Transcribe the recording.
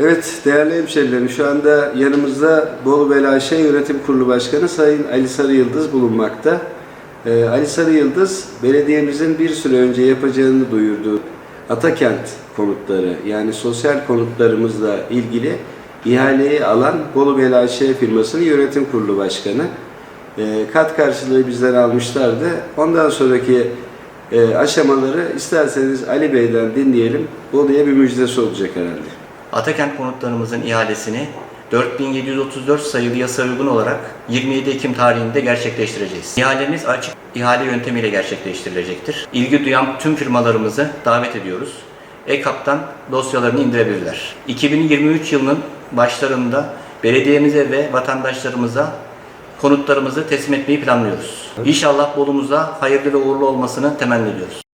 Evet değerli hemşerilerim şu anda yanımızda Bolu Belaşe Yönetim Kurulu Başkanı Sayın Ali Sarı Yıldız bulunmakta. Ee, Ali Sarı Yıldız belediyemizin bir süre önce yapacağını duyurduğu Atakent konutları yani sosyal konutlarımızla ilgili ihaleyi alan Bolu Belaşe firmasının yönetim kurulu başkanı. Ee, kat karşılığı bizden almışlardı. Ondan sonraki e, aşamaları isterseniz Ali Bey'den dinleyelim. Bolu'ya bir müjdesi olacak herhalde. Atakent konutlarımızın ihalesini 4734 sayılı yasa uygun olarak 27 Ekim tarihinde gerçekleştireceğiz. İhalemiz açık ihale yöntemiyle gerçekleştirilecektir. İlgi duyan tüm firmalarımızı davet ediyoruz. EKAP'tan dosyalarını indirebilirler. 2023 yılının başlarında belediyemize ve vatandaşlarımıza konutlarımızı teslim etmeyi planlıyoruz. İnşallah Bolu'muza hayırlı ve uğurlu olmasını temenni ediyoruz.